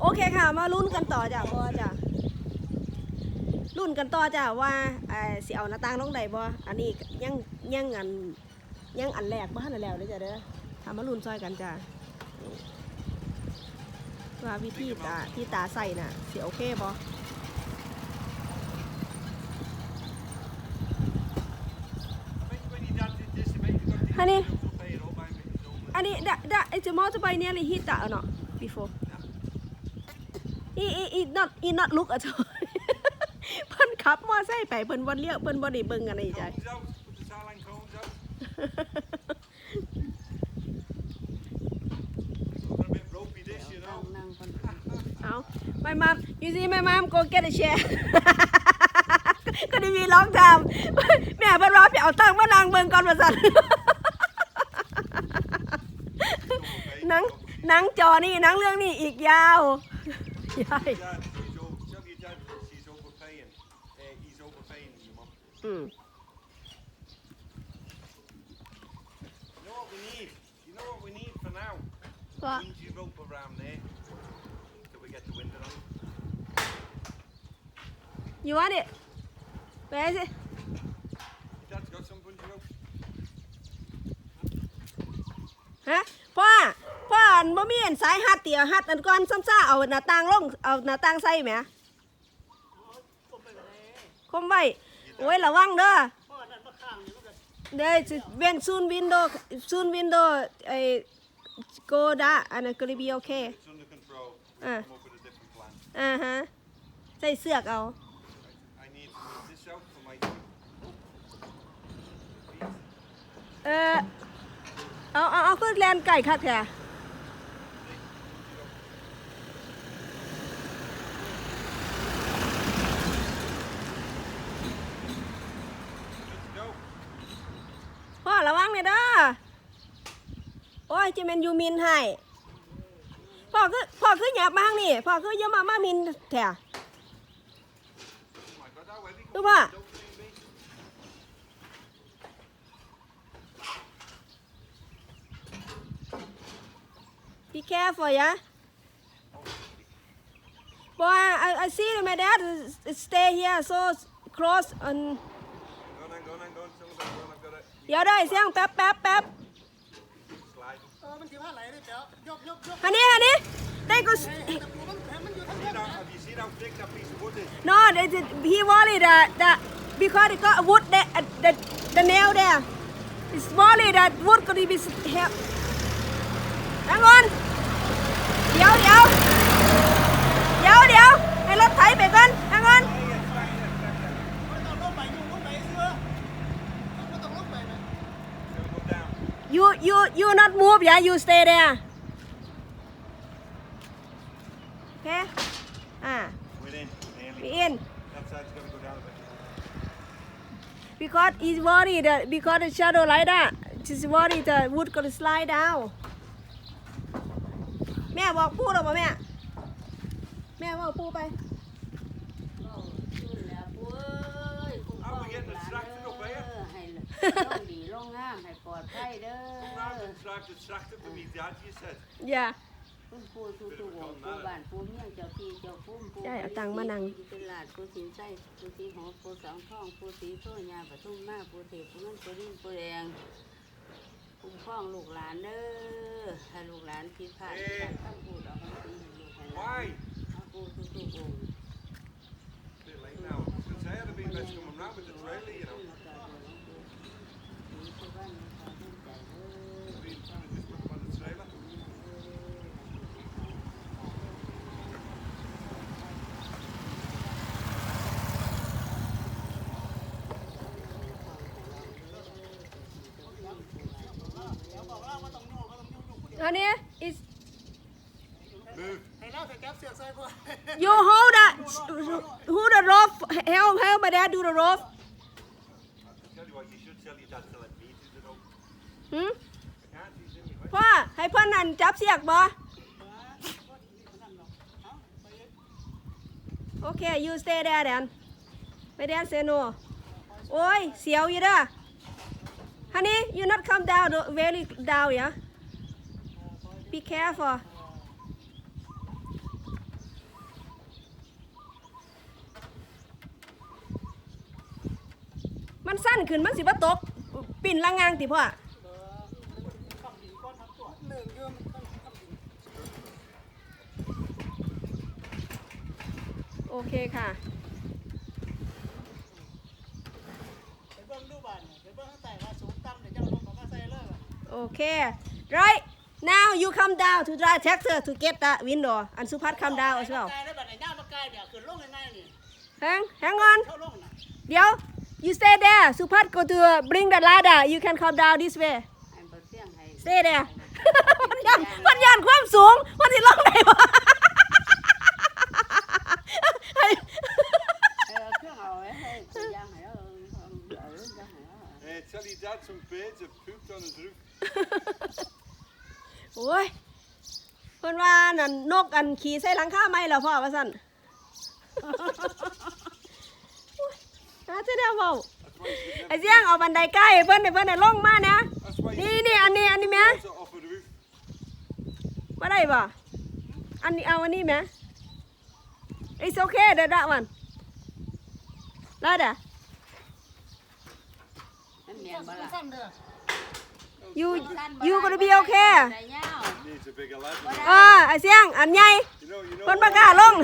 โอเคค่ะ มาลุ้นกันต่อจ้ะบอจ้ะลุ้นกันต่อจ้ะว่าเออสิเอาหน้าต่างลงใดบ่อันนี้ยังยังอันยังอันแรกบ่ทันได้แล้วเด้อจ้ะเด้อทำมาลุ้นซอยกันจ้ะว่าวิธีตาที่ตาใส่น่ะสิโอเคบ่ Honey. อันนี้ดะดะไอ้จะมอจะไปเนี่ยเลยฮิตะเนาะ before อีอีอี not อี not look at all เพิ่นขับมอไซค์ไปเพิ่นบ่เลี้ยวเพิ่นบ่ได้เบิ่งอะไรจ้ะ Cones out, put the saline cones out. Looking a bit ropey this, you นั่ง know. นั่งคนเอา my mom you see my mom go get a chair ก็ได้มีร้องทำแม่เพิ่นว่าไปเอาตังค์มานั่งเบิ่งก่อนว่าซั่น หนังหนังจอนี่หนังเรื่องนี้อีกยาว Your dad he's overpaying. He's overpaying you, mum. Mm. You know what we need? You know what we need for now? Rope around there till we get the on. You want it? Where is it? Your dad's got some bungee rope. Huh? What? พ่อพ่ออันบ่มีอันสายฮัดเตียวฮัดอันก่อนซ้ำซ่าเอาหน้าต่างลงเอาหน้าต่างใส่แหมคมไว้โอ้ยระวังเด้อเด้อเว้นซูนวินโดซูนวินโดไอ้โกดาอันนั้นก็เลย be okay It's under control. Ah. Come up with a different plan. อ่าฮะใส่เสือกเอา I need to move this out for my เออเอาเอาเอาคือแลนไก่คักแท้ Good to go. พ่อ ระวังเลยเด้อโอ้ยจิเมนยูมินให้พ่อคือพ่อคือหยาบมากนี่พ่อคือเยอะมากมากมินแถะดูป่ะพี่แค่ฝอยะ Boy, I, I see my dad stay here so close and. Go on, go on, go on. เดี๋ยวได้เสียงแป๊บแป๊บแป๊บ Slide. เออมันสิว่าไหลได้เจ้ายกยกยกอันนี้อันนี้ได้กูให้ให้ตะปูมันให้มันอยู่ทั้ง You เส้น know, นะ have you seen how thick that piece of wood is? no they, they, he worried that, that because it got wood that the, the nail there it's worried that wood could be help นั่งก่อนเดี๋ยวเดี๋ยวเดี๋ยวเดี๋ยวให้รถไถไปก่อนนั่งก่อน you you you not move yeah you stay there okay อ่า We're in. Nearly. be in That side's gonna go down a bit. because he's worried that because the shadow like that she's worried the wood gonna slide down แม่บอกพูดออกมาแม่ แม่บอกพูดไป ขึ้นแล้วปุ้ย านเด้อให้ลงดีลงงามให้ปลอดภัยเด้ Round อ and drive distracted with me dad, you said. อย่า คุณปู่ทุกทุกวงปู่บ้านปู่เมียงเจ้าที่เจ้าภูมิปู่ใช่เอาตังค์มานั่งเป็นหลานปู่สินไส้ปู่สีหอปู่สังทองปู่สีโซญาปทุมมาปู่เทพปู่นั่นปู่นี่ปู่แดงคุ้มครองลูกหลานเด้อให้ลูกหลานผิดพลาดการทำปู่ดอกคำสีให้ลูกให้หลาน Why? เอาปู่ทุกทุกวง Bit late now. I was gonna say, I'd have been best coming round with the trailer, you know. I've been trying to just put them on the trailer. อันนี้ is Move. ให้เราใส่แก๊ปเสียบใส่พวก you hold that who the rope help help my dad do the rope. Hmm? พ่อให้พ่อนั่นจับเสียกบ่โอเค you stay there then ไม่ได้ say no โอ้ยเสียวอยู่เด้อ honey you not come down very down yeah be careful สั้นขึ้นมันสิบ่ตกปิ่นละงางติพ่อขับดินก้อนทับตัวหนึ่งเยอะมันต้องขับดินโอเคค่ะไปเบิ้งดูบ้านไปเบิ้งตั้งแต่ว่าสูงต่ำเดี๋ยวจะเอาลงมาใส่เลยโอเค right now you come down to drive tractor to get that window and สุพัฒน์ come down as well กายได้บัดไหนหน้าปากกายเดี๋ยวขึ้นลงง่ายๆนี่ hang hang on เข้าลงนะเดี๋ยว you stay there สุพัฒน์ go to bring the ladder you can come down this way ไอ้บ่เสียงให้ stay there มันยันมันยันความสูงมันสิลงได้บ่ให้เออเครื่องเอาไว้ให้ตัวอย่างให้เราเอาเอาเรื่องให้เรา Uh, tell your dad some birds have pooped on his roof. โอ้ยเพิ่นว่านั่นนกอันขี่ใส่หลังคาไหมล่ะพ่อว่าซั่นโอ้ ยหาจะได้เว้า That's why you should ไอ้ never. เสียงเอาบันไดใกล้ให้เพิ่นให้เพิ่นได้ลงมานะ That's why นี่ you นี่อันนี้อันนี้แม่ close it off a roof. บ่ได้บ่อันนี้เอาอันนี้แม่ It's okay that that one ได้เด้อมันแม่นบ่ล่ะสั้นเด้อ you you gonna be okay ได้ยาว Needs a bigger ladder. เออไอ้เสียงอันใหญ่ You know, you know. เพิ่นบ่กล้าลง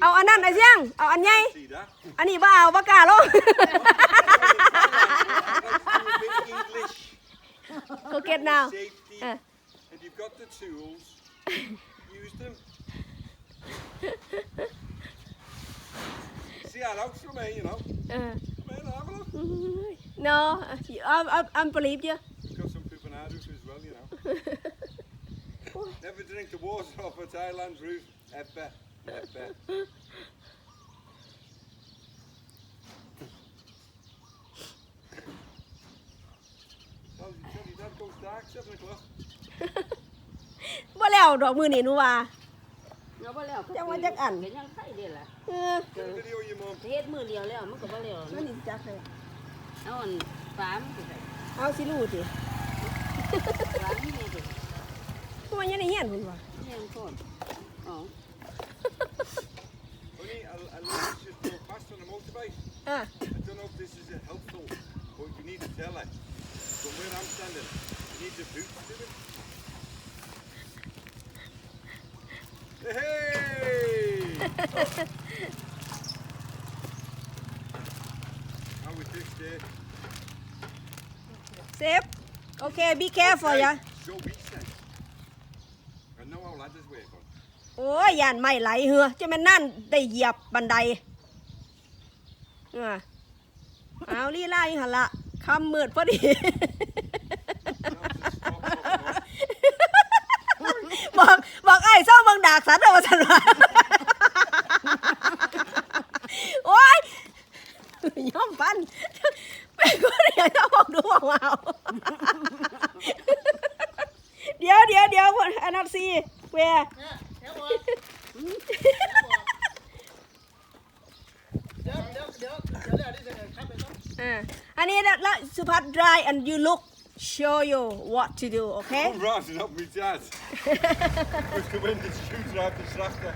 เอา like ออก yours นี้ all the way. That means dad give me eight เอาอันนั้นไอ้เสียงเอาอันใหญ่ See that? อันนี้บ่เอาบ่กล้าลง Like big English. Go get now Safety. Uh. If you've got the tools, use them. See that out from me, you know. เออ Come in, have a look. no I'm I'm I'm believe you Got some poop on our roof as well, you know. Never drink the water off a Thailand's roof. Ever. Ever. Tell you, tell your dad goes dark, seven o'clock. บ่แล้วดอกมือนี่หนูว่าเราบ่แล้วจังว่าจักอันก็ยังไข่เด้ล่ะเออเออ Video of your mum. เฮ็ดมือเดียวแล้วมันก็บ่แล้วมันนี่จักเลยเอาอันฟ้ามันสิได้เอาสิรู้ติฟ้ามันเนี่ยดิเพราะว่ายังได้เฮียนพุ่นว่าเนี่ยมันโคตรอ๋อ Honey, I'll, I'll let's just go fast on the motorbike. อะ I don't know if this is uh, helpful, but you need to tell her. From where I'm standing, you need the boots to it. Hey! How was this day? เซฟโอเค be careful อย่า Show me sense. I know how ladders work on. โอ้ยยานไม่ไหลเหือจะแม่นนั่นได้เหยียบบันไดเอาลีลาอยู่หันละคำมืดพอดี บอกบอกไอ้เศร้าเบังดากสันเอาสันว่า โอ้ยย่อมปันเป็นคนอยากจะบอกดูบอกว่าเอาเดี๋ยวเดี๋ยวเดี๋ยวอันนั้นซีเว เนี่ยเดี๋ยวบอกเดี๋ยวเดี๋ยวเดี๋ยวเดี๋ยวเดี๋ยวเดี๋ยวขับไปก่อน อ่าอันนี้ละ ละสุภัทร dry and you look show you what to do okay I'm rounding up my dad. Who's come in to shoot out the tractor.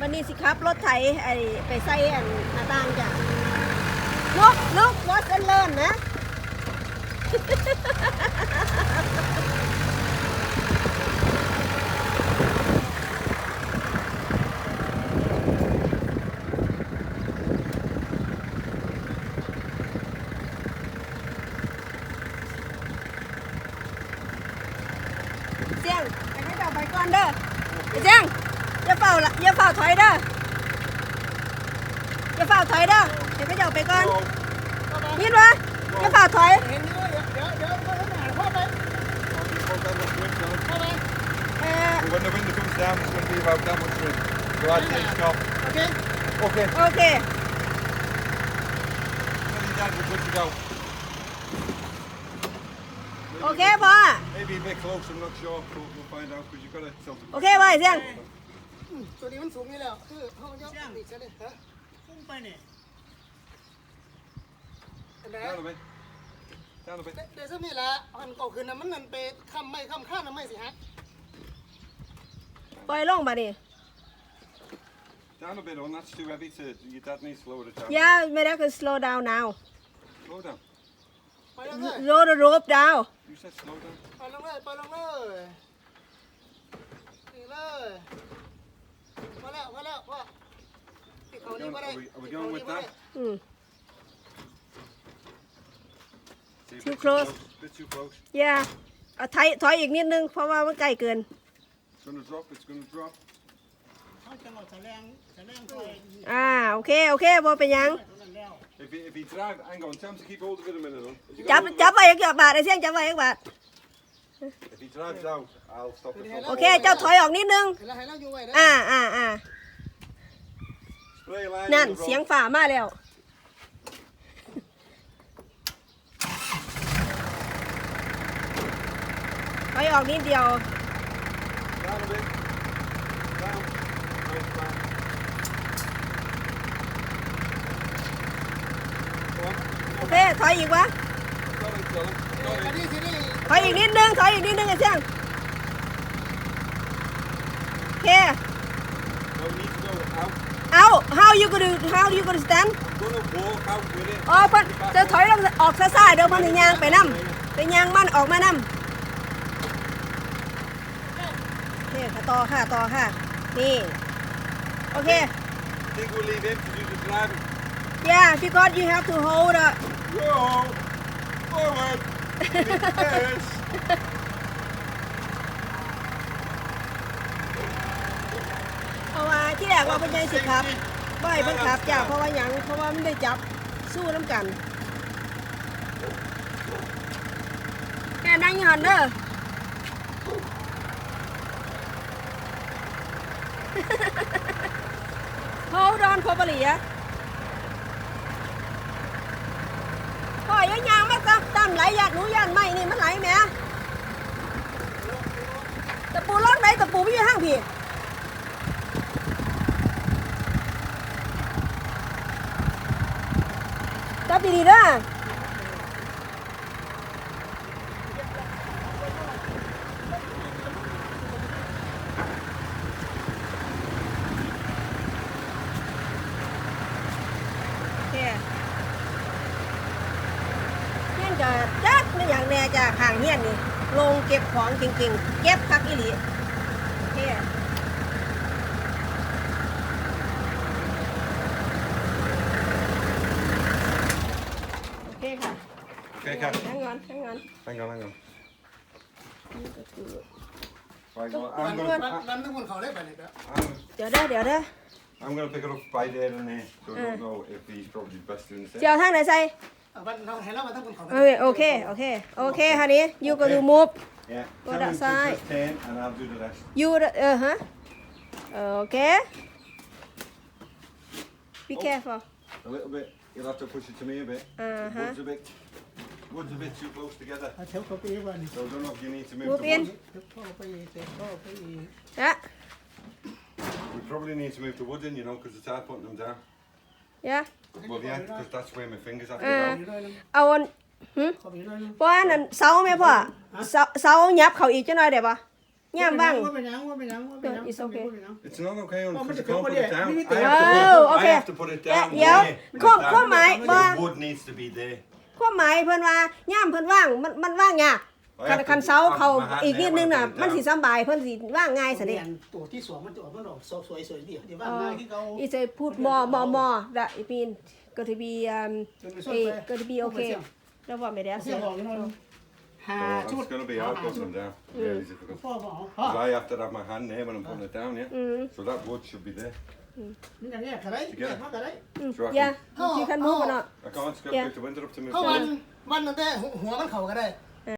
วันนี้สิครับรถไถไอไปใส่อันหน้าต่างจ้ะ look look what and learn นะ อย่าเฝ้าถอยเด้ออย่าเฝ้าถอยเด้อเดี๋ยวเขาเจ้าไปก่อน Oh, ยินวะอย่าเฝ้าถอย เห็นอยู่เดี๋ยวเดี๋ยวเดี๋ยวพ่อหาพ่อไป oh, you put that much wind on it. พ่อไป เอ่อ When the wind comes down, it's going to be about that much wind. So I'd say stop. โอเค Okay. โอเค Tell your dad we're good to go. โอเคพ่อ Maybe a bit close, I'm not sure, but we'll find out because you've got to tilt it. โอเคพ่อไอ้เสียง ตัวนี้มันสูงอยู่แล้วคือเขาจะติดกันเลยฮะพุ่งไปเนี่ยอันไหน Down a bit. Down a bit. เดี๋ยวซึ่งนี่ละอันเก่าคืนน่ะมันนั่นไปคำไม่คำข้ามน่ะไม่สิฮะปล่อยลงมาดิ Down a bit on, that's too heavy to, your dad needs to lower it down. yeah maybe can slow down now Slow down. ไปลงเลย roll the rope down You said slow down. ไปลงเลยไปลงเลยนี่เลย มาแล้วมาแล้วพ่อที่เขานี่มาได้ Are we- are we going with that? อืม See, a Too bit close. bit too close. yeah เอาถอยถอยอีกนิดนึง เพราะว่ามันใกล้เกิน It's gonna drop, it's gonna drop. เขาจะเอาแฉลงแฉลงคอยอ่าโอเคโอเคบ่เป็นหยังตรงนั้นแล้ว If he, if he drive, hang on, tell him to keep hold of it a minute though. Has he จับ got hold of จับไว้อีกบาทไอ้เสียงจับไว้อีกบาท it? If he drives out, I'll stop the โอ phone. เค เจ้าถอยออกนิดนึง ให้เราให้เราอยู่ไว้นะอ่าอ่าอ่า Spray a line นั่น on the road. เสียงฝ่ามาแล้ว ถอยออกนิดเดียว Down a bit. Down. Nice man. Go on. โอเค ถอยอีกวะ Got it, Dylan. ถอยอีกนิดนึงถอยอีกนิดนึงไอ้เสียงโอเค No, we need to go out. เอา how you gonna how you gonna stand I'm gonna walk out with it. อ๋อเพิ่นจะถอยลงออกซ่าๆเดี๋ยวเพิ่นสิย่างไปนํไปย่างมันออกมานํโอเคค่ะต่อค่ะต่อค่ะ นี่ โอเค Think we'll leave him to do the driving. yeah because you have to hold uh, Whoa! Forward! Yes! เพราะว่าที่แรกว่าเพิ่นยังสิครับบ่เพิ่นขับจ้าเพราะว่าหยังเพราะว่ามันได้จับสู้น้ำกันแกนั่งอยหันเด้อ Hold on พอบลีอะพ่อยังยางมาตามตามไหลยาดหนูยานไม่นี่มันไหลแหม่ตะปูล็อกไหนตะ ปูไม่อยู่ห้างพี่จับดีๆนะโอเคเฮียนก็จักไม่อย่างแน่จะห่างเฮียนนี่ลงเก็บของจริงๆ เก็บพักอีหลี โอเค โอเคค่ะ Okay, Kat. ทั้งงอนทั้งงอน Hang on, hang on. นี่ก็คือ Right, well, วัน I'm วัน gonna, วันทั้งคนเขาได้ไปเลยครับ I'm, เดี๋ยวเด้อเดี๋ยวเด้อ I'm gonna pick it up by there and there. So I don't know if he's probably best doing the เจียว same. ทางไหนใส่ วันเราให้เราวันทั้งคนเขา โอเคโอเคโอเคโอเคฮันนี่ you go to move Yeah. Go Tell that him to side. just turn and I'll do the rest. you เออฮะโอเค be careful A little bit. You'll have to push it to me a bit. Uh-huh. Wood's a bit, wood's a bit too close together. เทวเขาไปวัน So I don't know if you need to move Move the in. wood. เข้าไปเตะเข้าไปอีก นะ We probably need to move the wood in, you know, because it's hard putting them down. ยะ Well, yeah, because that's where my fingers have to Uh. go. อีกด้วยนึงเอาอันหึเข้าไปอีกด้วยนึงเพราะอันนั้นเสาไหมพ่อเสาเสายับเขาอีกจังหน่อยได้ปะย่ามบ้าง ว่าเป็นยังว่าเป็นยังว่าเป็นยัง It's okay. It's not okay, Oh, because but you the can't put it company- down. we I need to- have, to put, Oh, I okay. have to put it Yeah, down yeah. there. Come- because come, that- mate, the but- wood needs to be there. ความหมายเพิ่นว่าย่ามเพิ่นว่างมันมันว่างยาก I คัน have to คัน put- เสาเขา my hand อีกนิด there นึง when I น่ะ put it มันสิ down. สำบายเพิ่นสิว่างง่ายซะดิตัวที่สองมันจะออกมันออกสวยสวยดีที่ว่า Uh, ง่ายที่เขา it's a put more more more that it mean got to be um จนไปส้น a ไป got to be okay แล้วว่าไม่ได้เสีเสียยงออกนี่มันหา Oh, ชุด it's going to be hard putting them down. Yeah, it's difficult. พ่อบอก Because I have to have my hand there when I'm putting it down, yeah? Mm. So that wood should be there. นี่อย่างเงี้ยอะไรแยกมากอะไร So I อย่า can, ที่คันมูฟมันอะ I can't just get Yeah. pick the window up to move. เขาวันวันนั้นแต่หัวมันเข่าก็ได้ I